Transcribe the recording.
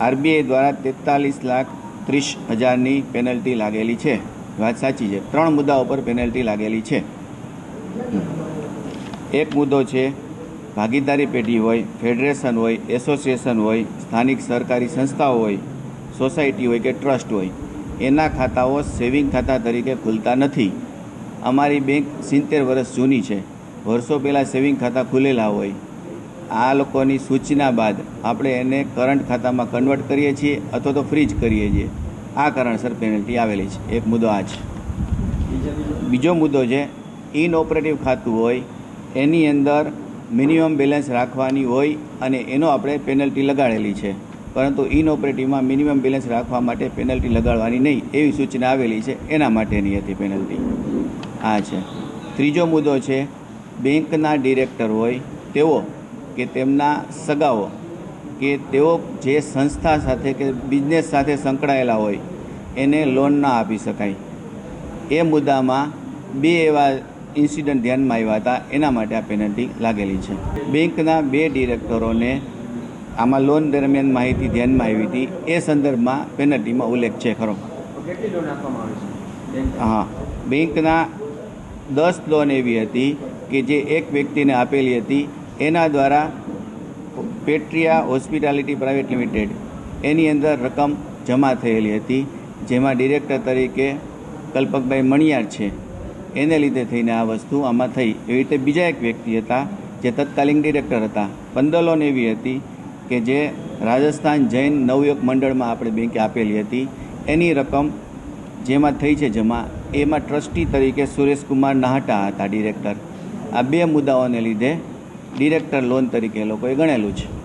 RBI દ્વારા તેતાલીસ લાખ ત્રીસ હજારની પેનલ્ટી લાગેલી છે. વાત સાચી છે. ત્રણ મુદ્દા ઉપર પેનલ્ટી લાગેલી છે. એક મુદ્દો છે, ભાગીદારી પેઢી હોય, ફેડરેશન હોય, એસોસિએશન હોય, સ્થાનિક સરકારી સંસ્થાઓ હોય, સોસાયટી હોય કે ટ્રસ્ટ હોય, એના ખાતાઓ સેવિંગ ખાતા તરીકે ખુલતા નથી. અમારી બેંક સિત્તેર વર્ષ જૂની છે. વર્ષો પહેલાં સેવિંગ ખાતા ખુલેલા હોય આ લોકોની સૂચના બાદ આપણે એને કરંટ ખાતામાં કન્વર્ટ કરીએ છીએ અથવા તો ફ્રીજ કરીએ છીએ. આ કારણસર પેનલ્ટી આવેલી છે. એક મુદ્દો આ છે. બીજો મુદ્દો છે ઇન ઓપરેટિવ ખાતું હોય, એની અંદર મિનિમમ બેલેન્સ રાખવાની હોય અને એનો આપણે પેનલ્ટી લગાડેલી છે. પરંતુ ઇન ઓપરેટિવમાં મિનિમમ બેલેન્સ રાખવા માટે પેનલ્ટી લગાડવાની નહીં, એવી સૂચના આવેલી છે. એના માટેની હતી પેનલ્ટી આ છે. ત્રીજો મુદ્દો છે, બેંકના ડિરેક્ટર હોય, તેઓ કે તેમના સગાઓ કે તેઓ જે સંસ્થા સાથે કે બિઝનેસ સાથે સંકળાયેલા હોય એને લોન ના આપી શકાય. એ મુદ્દામાં બે એવા ઇન્સિડન્ટ ધ્યાનમાં આવ્યા હતા એના માટે આ પેનલ્ટી લાગેલી છે. બેંકના બે ડિરેક્ટરોને આમાં લોન દરમિયાન માહિતી ધ્યાનમાં આવી હતી. એ સંદર્ભમાં પેનલ્ટીમાં ઉલ્લેખ છે ખરો. કેટલી લોન આપવામાં આવે છે? બેંક હા. બેંકના દસ લોન એવી હતી કે જે એક વ્યક્તિને આપેલી હતી. એના દ્વારા પેટ્રિયા હોસ્પિટાલિટી પ્રાઇવેટ લિમિટેડ એની અંદર રકમ જમા થયેલી હતી, જેમાં ડિરેક્ટર તરીકે કલ્પકભાઈ મણિયાર છે. એને લીધે થઈને આ વસ્તુ આમાં થઈ. એવી રીતે બીજા એક વ્યક્તિ હતા, જે તત્કાલીન ડિરેક્ટર હતા. પંદલોન એવી હતી કે જે રાજસ્થાન જૈન નવયુગ મંડળમાં આપણે બેંકે આપેલી હતી. એની રકમ જેમાં થઈ છે જમા, એમાં ટ્રસ્ટી તરીકે સુરેશકુમાર નાહટા હતા ડિરેક્ટર. આ બે મુદ્દાઓને લીધે ડિરેક્ટર લોન તરીકે એ લોકોએ ગણેલું છે.